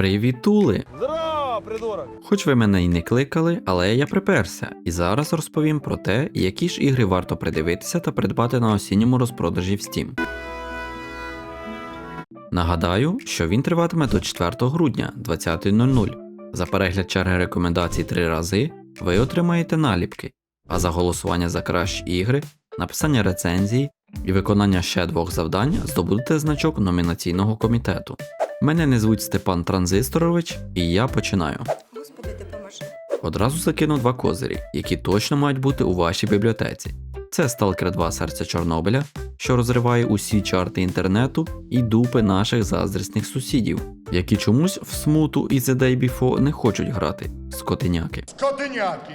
Привітули! Здорово, придурок! Хоч ви мене й не кликали, але я приперся, і зараз розповім про те, які ж ігри варто придивитися та придбати на осінньому розпродажі в Steam. Нагадаю, що він триватиме до 4 грудня 20.00. За перегляд черги рекомендацій три рази ви отримаєте наліпки, а за голосування за кращі ігри, написання рецензії і виконання ще двох завдань здобудете значок номінаційного комітету. Мене не звуть Степан Транзисторович, і я починаю. Господи, допоможи. Одразу закину два козирі, які точно мають бути у вашій бібліотеці. Це Stalker 2 Серце Чорнобиля, що розриває усі чарти інтернету і дупи наших заздрісних сусідів, які чомусь в смуту і The Day Before не хочуть грати скотиняки. Скотиняки!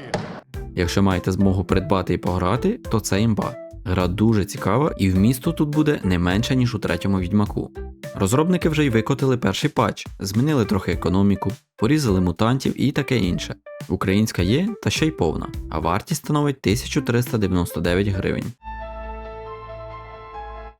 Якщо маєте змогу придбати і пограти, то це імба. Гра дуже цікава і вмісту тут буде не менше, ніж у третьому відьмаку. Розробники вже й викотили перший патч, змінили трохи економіку, порізали мутантів і таке інше. Українська є та ще й повна, а вартість становить 1399 гривень.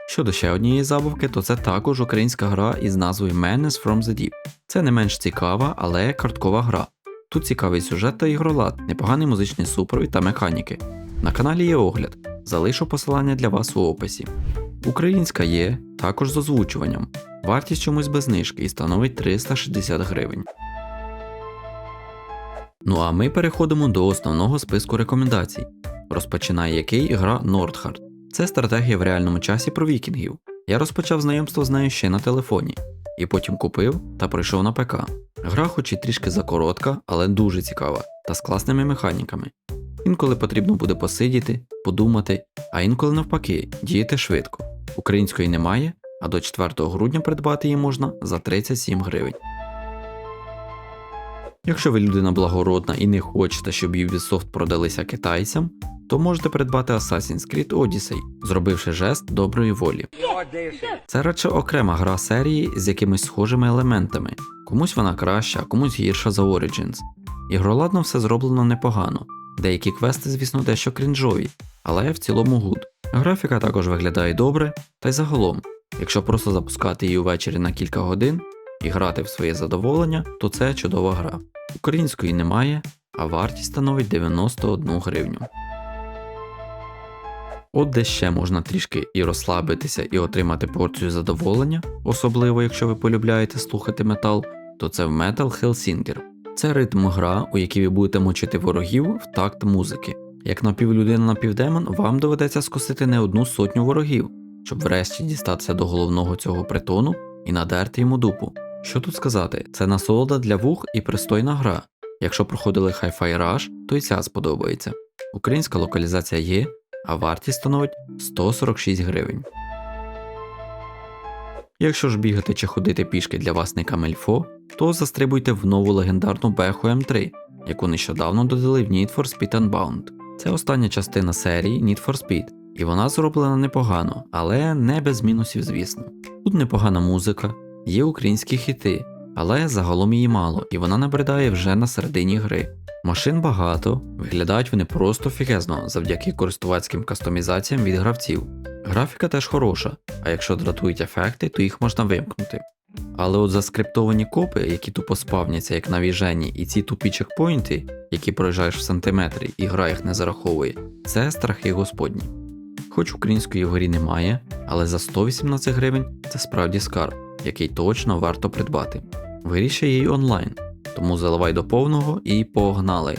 Щодо ще однієї забавки, то це також українська гра із назвою Menace from the Deep. Це не менш цікава, але карткова гра. Тут цікавий сюжет та ігролад, непоганий музичний супровід та механіки. На каналі є огляд, залишу посилання для вас у описі. Українська є, також з озвучуванням. Вартість чомусь без знижки і становить 360 гривень. Ну а ми переходимо до основного списку рекомендацій, розпочинає який гра Nordhard. Це стратегія в реальному часі про вікінгів. Я розпочав знайомство з нею ще на телефоні, і потім купив та пройшов на ПК. Гра хоч і трішки закоротка, але дуже цікава та з класними механіками. Інколи потрібно буде посидіти, подумати, а інколи навпаки, діяти швидко. Української немає, а до 4 грудня придбати її можна за 37 гривень. Якщо ви людина благородна і не хочете, щоб Ubisoft продалися китайцям, то можете придбати Assassin's Creed Odyssey, зробивши жест доброї волі. Це радше окрема гра серії з якимись схожими елементами. Комусь вона краща, а комусь гірша за Origins. Ігроладно все зроблено непогано. Деякі квести, звісно, дещо крінжові, але в цілому гуд. Графіка також виглядає добре, та й загалом, якщо просто запускати її увечері на кілька годин і грати в своє задоволення, то це чудова гра. Української немає, а вартість становить 91 гривню. От де ще можна трішки і розслабитися, і отримати порцію задоволення, особливо якщо ви полюбляєте слухати метал, то це в Metal Hellsinger. Це ритм гра, у якій ви будете мочити ворогів в такт музики. Як напівлюдина напівдемон, вам доведеться скосити не одну сотню ворогів, щоб врешті дістатися до головного цього притону і надерти йому дупу. Що тут сказати, це насолода для вух і пристойна гра. Якщо проходили Hi-Fi Rush, то й ця сподобається. Українська локалізація є, а вартість становить 146 гривень. Якщо ж бігати чи ходити пішки для вас не камельфо, то застрибуйте в нову легендарну Беху М3, яку нещодавно додали в Need for Speed Unbound. Це остання частина серії Need for Speed, і вона зроблена непогано, але не без мінусів, звісно. Тут непогана музика, є українські хіти, але загалом її мало, і вона набридає вже на середині гри. Машин багато, виглядають вони просто фігезно завдяки користувацьким кастомізаціям від гравців. Графіка теж хороша, а якщо дратують ефекти, то їх можна вимкнути. Але от заскриптовані копи, які тупо спавняться як на віжені, і ці тупі чекпоінти, які проїжджаєш в сантиметрі і гра їх не зараховує, це страхи господні. Хоч української в грі немає, але за 118 гривень це справді скарб, який точно варто придбати. В грі ще є й онлайн, тому заливай до повного і погнали.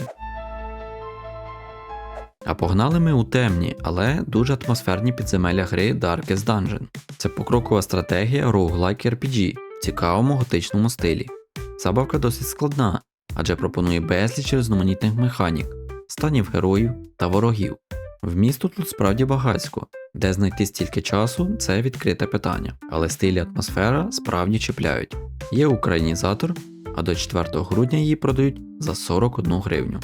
А погнали ми у темні, але дуже атмосферні підземелля гри Darkest Dungeon. Це покрокова стратегія roguelike RPG в цікавому готичному стилі. Забавка досить складна, адже пропонує безліч різноманітних механік, станів героїв та ворогів. Вмісту тут справді багатсько, де знайти стільки часу це відкрите питання, але стиль і атмосфера справді чіпляють. Є українізатор, а до 4 грудня її продають за 41 гривню.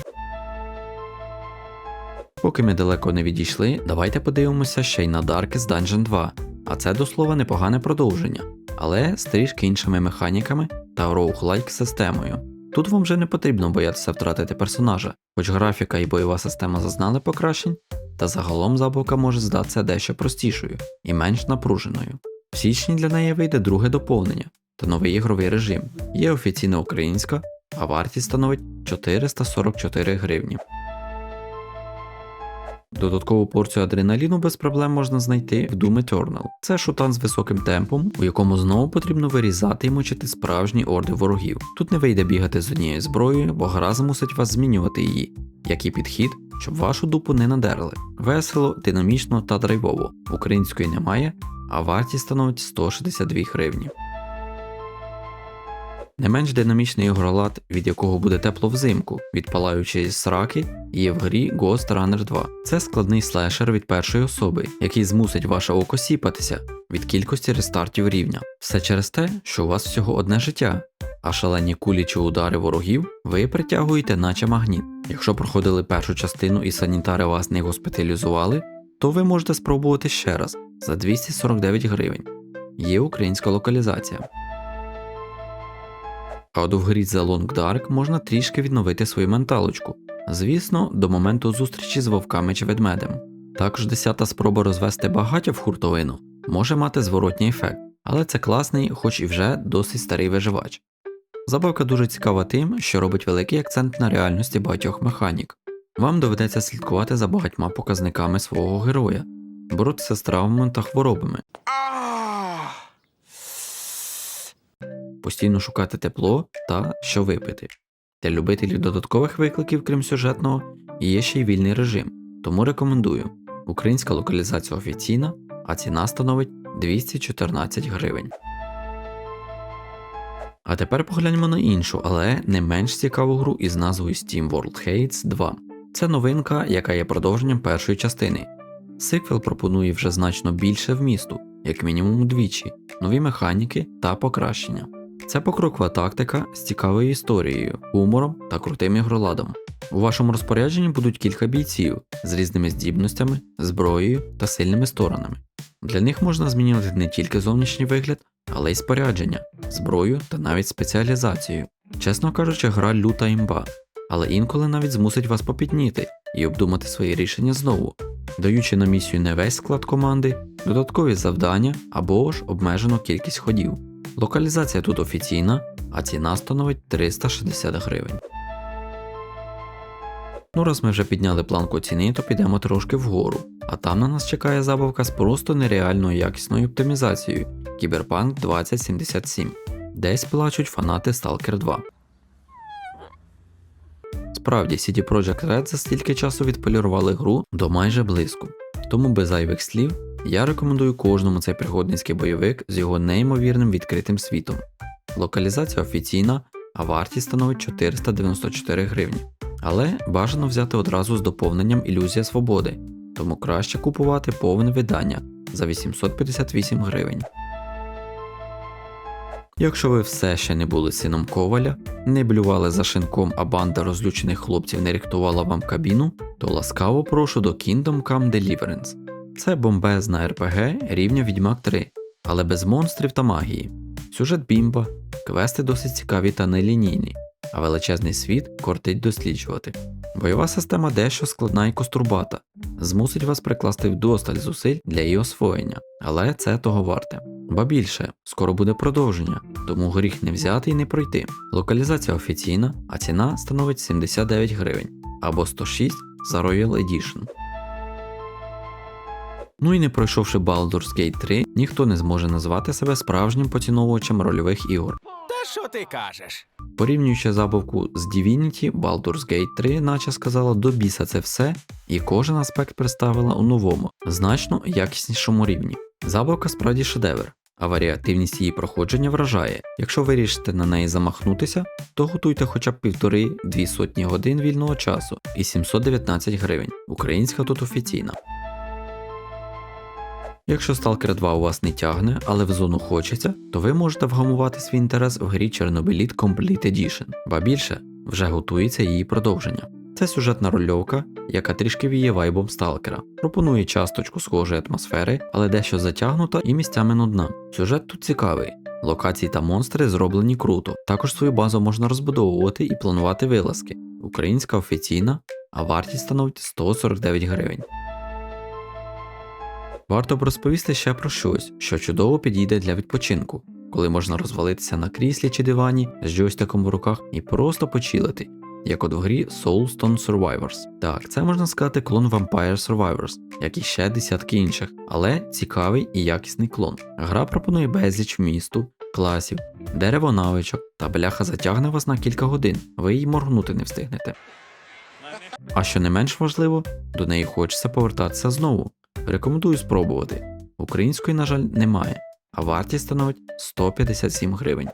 Поки ми далеко не відійшли, давайте подивимося ще й на Darkest Dungeon 2, а це до слова непогане продовження, але з трішки іншими механіками та роуглайк системою. Тут вам вже не потрібно боятися втратити персонажа, хоч графіка і бойова система зазнали покращень, та загалом забавка може здатися дещо простішою і менш напруженою. В січні для неї вийде друге доповнення, та новий ігровий режим. Є офіційна українська, а вартість становить 444 гривні. Додаткову порцію адреналіну без проблем можна знайти в Doom Eternal. Це шутан з високим темпом, у якому знову потрібно вирізати і мочити справжні орди ворогів. Тут не вийде бігати з однією зброєю, бо гра змусить вас змінювати її. Як і підхід, щоб вашу дупу не надерли. Весело, динамічно та драйвово. Української немає, а вартість становить 162 гривні. Не менш динамічний ігролад, від якого буде тепло взимку, від палаючої сраки, є в грі Ghost Runner 2. Це складний слешер від першої особи, який змусить ваше око сіпатися від кількості рестартів рівня. Все через те, що у вас всього одне життя, а шалені кулі чи удари ворогів ви притягуєте, наче магніт. Якщо проходили першу частину і санітари вас не госпіталізували, то ви можете спробувати ще раз за 249 гривень. Є українська локалізація. А от в грі The Long Dark можна трішки відновити свою менталочку. Звісно, до моменту зустрічі з вовками чи ведмедем. Також десята спроба розвести багаття в хуртовину може мати зворотній ефект, але це класний, хоч і вже досить старий виживач. Забавка дуже цікава тим, що робить великий акцент на реальності багатьох механік. Вам доведеться слідкувати за багатьма показниками свого героя, боротися з травмами та хворобами, постійно шукати тепло та що випити. Для любителів додаткових викликів, крім сюжетного, є ще й вільний режим, тому рекомендую. Українська локалізація офіційна, а ціна становить 214 гривень. А тепер погляньмо на іншу, але не менш цікаву гру із назвою Steam World Hates 2. Це новинка, яка є продовженням першої частини. Сиквел пропонує вже значно більше вмісту, як мінімум удвічі, нові механіки та покращення. Це покрокова тактика з цікавою історією, гумором та крутим ігроладом. У вашому розпорядженні будуть кілька бійців з різними здібностями, зброєю та сильними сторонами. Для них можна змінювати не тільки зовнішній вигляд, але й спорядження, зброю та навіть спеціалізацію. Чесно кажучи, гра люта імба, але інколи навіть змусить вас попітніти і обдумати свої рішення знову, даючи на місію не весь склад команди, додаткові завдання або ж обмежену кількість ходів. Локалізація тут офіційна, а ціна становить 360 гривень. Ну, раз ми вже підняли планку ціни, то підемо трошки вгору, а там на нас чекає забавка з просто нереально якісною оптимізацією Cyberpunk 2077. Десь плачуть фанати Stalker 2. Справді, CD Projekt Red за стільки часу відполірували гру до майже блиску. Тому без зайвих слів я рекомендую кожному цей пригодницький бойовик з його неймовірним відкритим світом. Локалізація офіційна, а вартість становить 494 гривні. Але бажано взяти одразу з доповненням Ілюзія свободи, тому краще купувати повне видання за 858 гривень. Якщо ви все ще не були сином коваля, не блювали за шинком, а банда розлючених хлопців не рихтувала вам кабіну, то ласкаво прошу до Kingdom Come Deliverance. Це бомбезна РПГ рівня Відьмак 3, але без монстрів та магії. Сюжет бімба, квести досить цікаві та нелінійні, а величезний світ кортить досліджувати. Бойова система дещо складна і кострубата, змусить вас прикласти вдосталь зусиль для її освоєння, але це того варте. Ба більше, скоро буде продовження, тому гріх не взяти і не пройти. Локалізація офіційна, а ціна становить 79 гривень або 106 за Royal Edition. Ну і не пройшовши Baldur's Gate 3, ніхто не зможе назвати себе справжнім поціновувачем рольових ігор. Та що ти кажеш? Порівнюючи забавку з Divinity, Baldur's Gate 3, наче сказала до біса це все, і кожен аспект представила у новому, значно якіснішому рівні. Забавка справді шедевр, а варіативність її проходження вражає. Якщо вирішите на неї замахнутися, то готуйте хоча б півтори-дві сотні годин вільного часу і 719 гривень. Українська тут офіційна. Якщо Stalker 2 у вас не тягне, але в зону хочеться, то ви можете вгамувати свій інтерес в грі Чорнобиліт Complete Edition, ба більше вже готується її продовження. Це сюжетна рольовка, яка трішки віє вайбом сталкера, пропонує часточку схожої атмосфери, але дещо затягнута і місцями нудна. Сюжет тут цікавий. Локації та монстри зроблені круто. Також свою базу можна розбудовувати і планувати вилазки. Українська офіційна, а вартість становить 149 гривень. Варто б розповісти ще про щось, що чудово підійде для відпочинку коли можна розвалитися на кріслі чи дивані з джойстиком в руках і просто почилити, як от в грі Soulstone Survivors. Так, це можна сказати клон Vampire Survivors, як і ще десятки інших, але цікавий і якісний клон. Гра пропонує безліч вмісту, класів, дерево навичок та бляха затягне вас на кілька годин, ви їй моргнути не встигнете. А що не менш важливо, до неї хочеться повертатися знову. Рекомендую спробувати. Української, на жаль, немає, а вартість становить 157 гривень.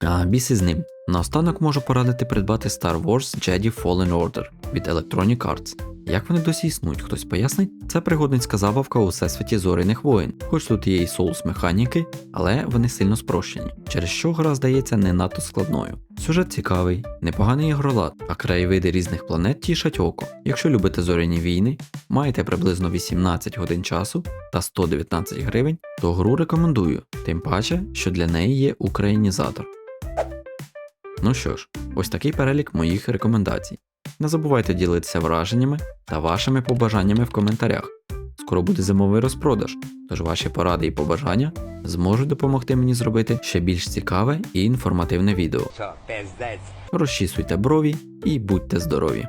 А біс із ним. Наостанок можу порадити придбати Star Wars Jedi Fallen Order від Electronic Arts. Як вони досі існують, хтось пояснить? Це пригодницька забавка у всесвіті зоряних воїн, хоч тут є і соус механіки, але вони сильно спрощені, через що гра здається не надто складною. Сюжет цікавий, непоганий ігролад, а краєвиди різних планет тішать око. Якщо любите зоряні війни, маєте приблизно 18 годин часу та 119 гривень, то гру рекомендую, тим паче, що для неї є українізатор. Ну що ж, ось такий перелік моїх рекомендацій. Не забувайте ділитися враженнями та вашими побажаннями в коментарях. Скоро буде зимовий розпродаж, тож ваші поради і побажання зможуть допомогти мені зробити ще більш цікаве і інформативне відео. Розчісуйте брові і будьте здорові!